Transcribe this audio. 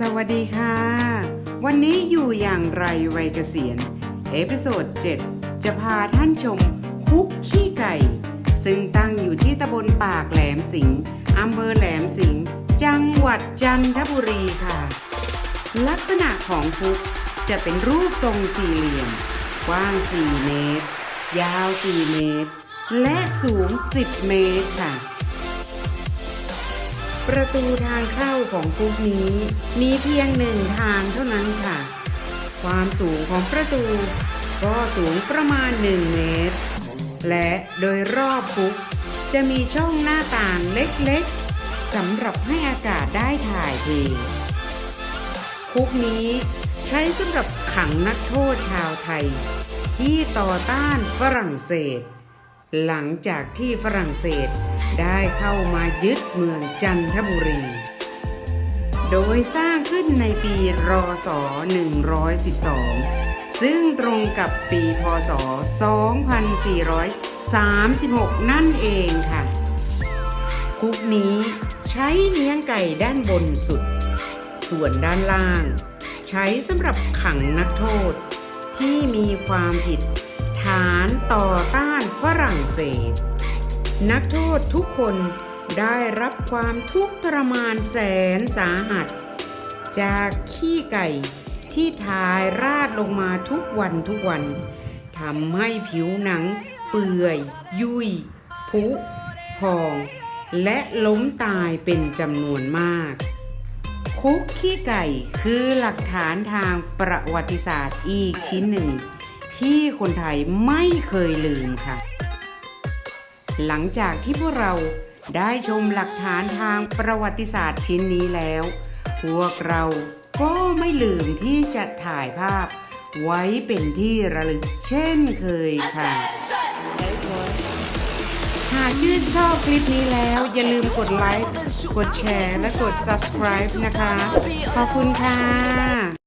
สวัสดีค่ะ วันนี้อยู่อย่างไรวัยเกษียณ เอพิโซด 7 จะพาท่านชมคุกขี้ไก่ ซึ่งตั้งอยู่ที่ตำบลปากแหลมสิงห์อำเภอแหลมสิงห์จังหวัดจันทบุรีค่ะ ลักษณะของคุกจะเป็นรูปทรงสี่เหลี่ยม กว้าง 4 เมตร ยาว 4 เมตร และสูง 10 เมตรค่ะ ประตูทางเข้าของคุกนี้มีเพียงหนึ่งทางเท่านั้นค่ะ ความสูงของประตู ก็สูงประมาณ 1 เมตร และโดยรอบคุก จะมีช่องหน้าต่างเล็กๆสำหรับให้อากาศได้ถ่ายเทคุกนี้ใช้สำหรับขังนักโทษชาวไทย ที่ต่อต้านฝรั่งเศส หลังจากที่ฝรั่งเศส ได้เข้ามายึดเมืองจันทบุรี โดยสร้างขึ้นในปีรศ 112 ซึ่งตรงกับปีพศ 2436 นั่นเองค่ะ คุกนี้ใช้เลี้ยงไก่ด้านบนสุด ส่วนด้านล่าง ใช้สำหรับขังนักโทษ ที่มีความผิด ฐานต่อต้านฝรั่งเศส นักโทษทุกคนได้รับความทุกข์ทรมานแสนสาหัส จากขี้ไก่ที่ทายราดลงมาทุกวันทุกวันทำให้ผิวหนัง เปื่อย ยุย ผุพอง และล้มตายเป็นจำนวนมาก คุกขี้ไก่คือหลักฐานทางประวัติศาสตร์อีกชิ้นหนึ่ง ที่คนไทยไม่เคยลืมค่ะ หลังจากที่พวกเราได้ชมหลักฐานทางประวัติศาสตร์ชิ้นนี้แล้ว พวกเราก็ไม่ลืมที่จะถ่ายภาพ ไว้เป็นที่ระลึกเช่นเคยค่ะ หากชื่นชอบคลิปนี้แล้ว อย่าลืมกดไลค์ กดแชร์ และกด subscribe นะคะ ขอบคุณค่ะ